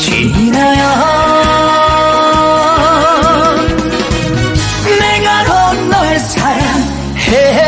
지나야 내가 넌널 사랑했나봐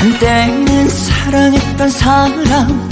한때는 사랑했던 사람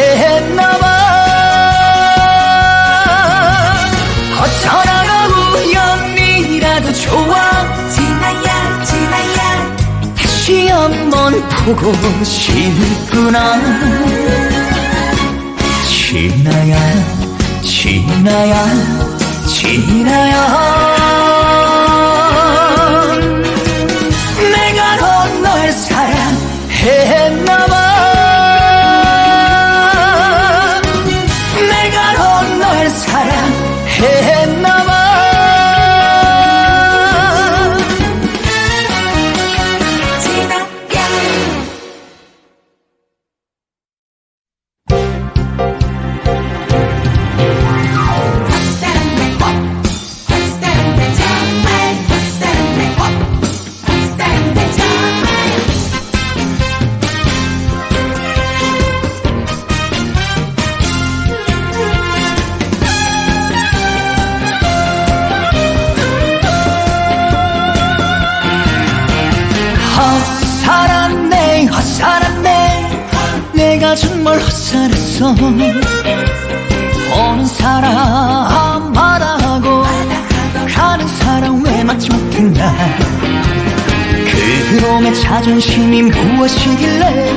했나봐 어쩌다가 우연이라도 좋아. 지나야 지나야. 다시 한번 보고 싶구나. 지나야 지나야 지나야 정말 헛살았어. 오는 사람 마다 하고 가는 사람 왜 맞지 못했나? 그놈의 자존심이 무엇이길래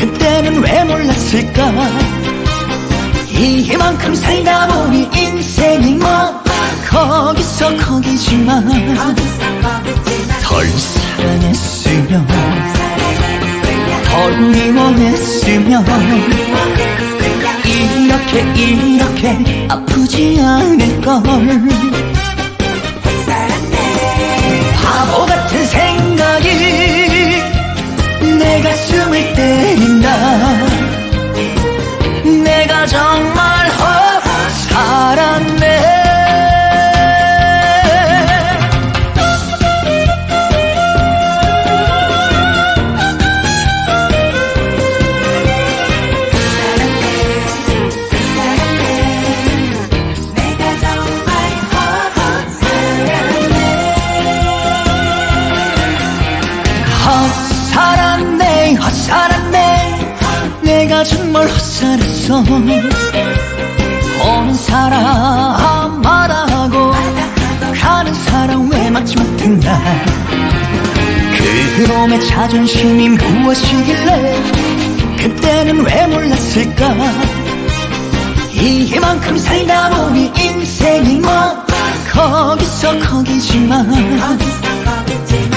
그때는 왜 몰랐을까? 이만큼 살다 보니 인생이 뭐 거기서 거기지만 덜 사랑했으면 덜 미워했으면 이렇게 이렇게 아프지 않을 걸. 바보 같은 정말 헛살았어. 오는 사람 마다하고 가는 사람 왜 막지 날? 그놈의 자존심이 무엇이길래 그때는 왜 몰랐을까? 이만큼 살다 보니 인생이 뭐 거기서 거기지만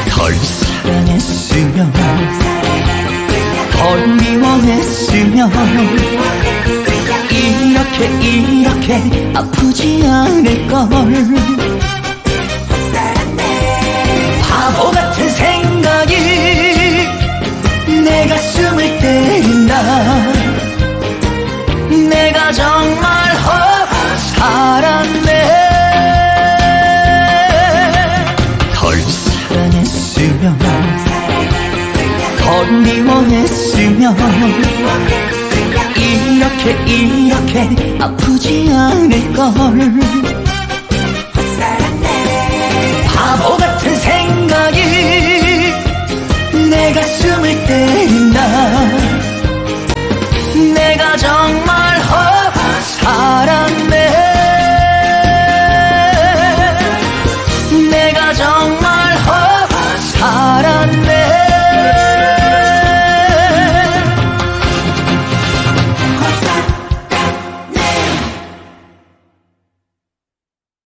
덜 사랑했으면 덜 미워했으면 이렇게 이렇게 아프지 않을걸 미워했으면 이렇게 이렇게 아프지 않을걸. 바보 같은 생각이 내 가슴을 때린다. 내가 정말 허 사랑해 내가 정말